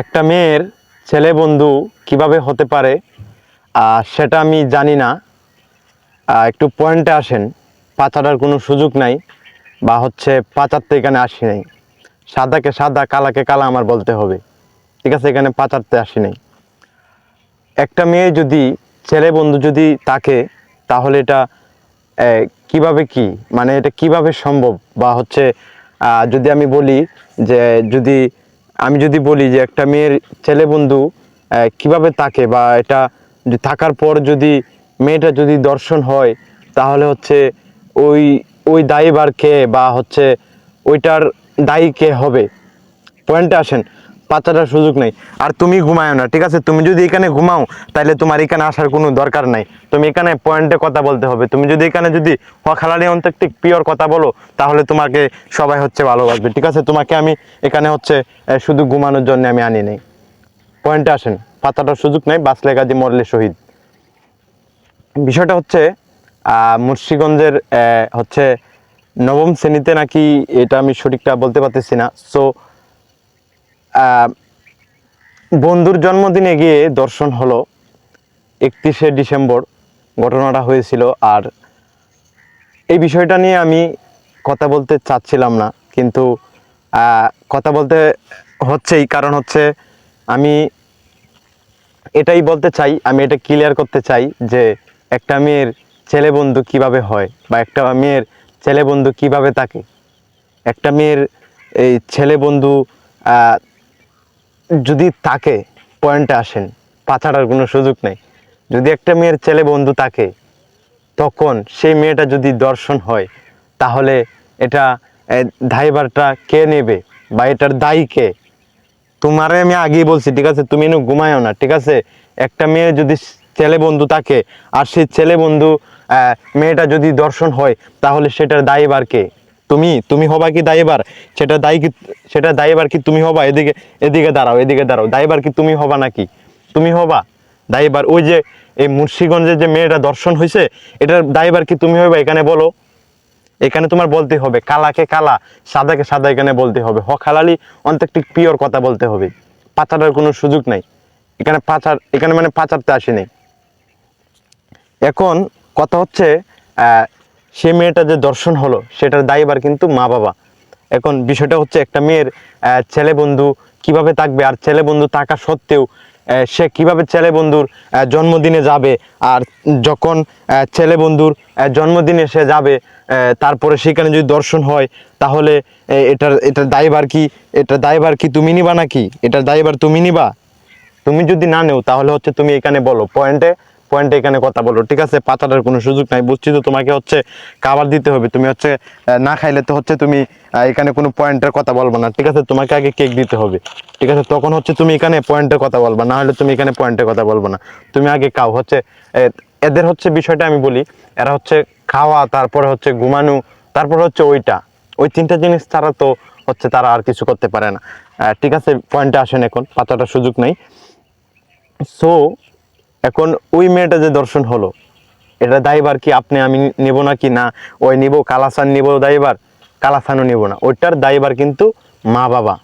একটা মেয়ের ছেলে বন্ধু কীভাবে হতে পারে সেটা আমি জানি না। একটু পয়েন্টে আসেন পাচাটার কোনো সুযোগ নাই বা হচ্ছে পাচার তো এখানে আসি নাই। সাদাকে সাদা, কালাকে কালা আমার বলতে হবে। ঠিক আছে, এখানে পাচারতে আসি নাই। একটা মেয়ে যদি, ছেলে বন্ধু যদি তাকে তাহলে এটা কীভাবে কি? মানে এটা কীভাবে সম্ভব? বা হচ্ছে যদি আমি বলি যে, যদি আমি যদি বলি যে একটা মেয়ের ছেলে বন্ধু কীভাবে থাকে বা এটা থাকার পর যদি মেয়েটা যদি দর্শন হয়, তাহলে হচ্ছে ওই ওই দায়ীবার কে বা হচ্ছে ওইটার দায়ী কে হবে? পয়েন্টে আসেন। পাচাটার সুযোগ নেই। আর তুমি ঘুমায় না ঠিক আছে? তুমি যদি এখানে ঘুমাও তাহলে তোমার এখানে আসার কোনো দরকার নাই। তুমি এখানে পয়েন্টে কথা বলতে হবে। তুমি যদি এখানে যদি হখালানি অন্তর্তিক পিওর কথা বলো তাহলে তোমাকে সবাই হচ্ছে ভালোবাসবে ঠিক আছে? তোমাকে আমি এখানে হচ্ছে শুধু ঘুমানোর জন্য আমি আনি নাই। পয়েন্টে আসেন। পাতাটার সুযোগ নেই বাঁচলে গাজী মরলে শহীদ। বিষয়টা হচ্ছে আহ, হচ্ছে নবম শ্রেণীতে নাকি এটা আমি সঠিকটা বলতে পারতেছি না। সো বন্ধুর জন্মদিনে গিয়ে দর্শন হলো একত্রিশে ডিসেম্বর। ঘটনাটা হয়েছিল আর এই বিষয়টা নিয়ে আমি কথা বলতে চাচ্ছিলাম না, কিন্তু কথা বলতে হচ্ছেই। কারণ হচ্ছে আমি এটাই বলতে চাই, আমি এটা ক্লিয়ার করতে চাই যে একটা মেয়ের ছেলে বন্ধু কীভাবে হয় বা একটা মেয়ের ছেলে বন্ধু কীভাবে থাকে। একটা মেয়ের এই ছেলে বন্ধু যদি তাকে পয়েন্টে আসেন পাছাড়ার কোনো সুযোগ নেই। যদি একটা মেয়ের ছেলে বন্ধু তাকে তখন সেই মেয়েটা যদি দর্শন হয়, তাহলে এটা দায়ভারটা কে নেবে বা এটার দায়ী কে? তোমারে আমি আগেই বলছি, ঠিক আছে? তুমি এনে ঘুমায়ও না, ঠিক আছে? একটা মেয়ে যদি ছেলে বন্ধু থাকে, আর সেই ছেলে বন্ধু মেয়েটা যদি দর্শন হয়, তাহলে সেটার দায়ীবার কে? তুমি তুমি হবা কি দায়ীবার? সেটা দায়ী কি, সেটা দায়ীবার কি তুমি হবা? এদিকে এদিকে দাঁড়াও এদিকে দাঁড়াও। দায়ীবার কি তুমি হবা নাকি? তুমি হবা? দায়ীবার, ওই যে এই মুন্সিগঞ্জের যে মেয়েটা দর্শন হয়েছে এটার দায়ীবার কি তুমি হবা এখানে বলো? এখানে তোমার বলতে হবে, কালাকে কালা, সাদাকে সাদা এখানে বলতে হবে। হকালালি অন্তর্টিক পিওর কথা বলতে হবে। পাচারের কোনো সুযোগ নাই। এখানে পাচার, এখানে মানে পাচারতে আসেনি। এখন কথা হচ্ছে সে মেয়েটা যে দর্শন হলো, সেটার দায়ীবার কিন্তু মা বাবা। এখন বিষয়টা হচ্ছে একটা মেয়ের ছেলে বন্ধু কীভাবে থাকবে আর ছেলে বন্ধু থাকা সত্ত্বেও সে কীভাবে ছেলে বন্ধুর জন্মদিনে যাবে আর যখন ছেলে বন্ধুর জন্মদিনে সে যাবে তারপরে সেখানে যদি দর্শন হয়, তাহলে এটার এটার দায়ভার কি এটা দায়ভার কি তুমি নিবা নাকি? এটার দায়ভার তুমি নিবা? তুমি যদি না নেও, তাহলে হচ্ছে তুমি এখানে বলো। পয়েন্টে পয়েন্টে এখানে কথা বলো ঠিক আছে? পাতাটার কোনো সুযোগ নাই। বুঝছি তো তোমাকে হচ্ছে খাবার দিতে হবে। তুমি হচ্ছে না খাইলে তো হচ্ছে তুমি এখানে কোনো পয়েন্টের কথা বলব না। ঠিক আছে? তোমাকে আগে কেক দিতে হবে। ঠিক আছে? তখন হচ্ছে তুমি এখানে পয়েন্টের কথা বলবা। না হলে তুমি এখানে পয়েন্টের কথা বলব না। তুমি আগে খাও। হচ্ছে এদের হচ্ছে বিষয়টা আমি বলি, এরা হচ্ছে খাওয়া, তারপরে হচ্ছে ঘুমানো, তারপর হচ্ছে ওইটা। ওই তিনটা জিনিস তারা তো হচ্ছে তারা আর কিছু করতে পারে না। ঠিক আছে? পয়েন্টে আসেন এখন। পাতাটার সুযোগ নেই। সো এখন ওই মেয়েটা যে দর্শন হলো, এটা দায়বার কি আপনি আমি নেব না কি না? ওই নিব, কালাসান নিব দায়বার, কালাসানও নিব না। ওইটার দায়বার কিন্তু মা বাবা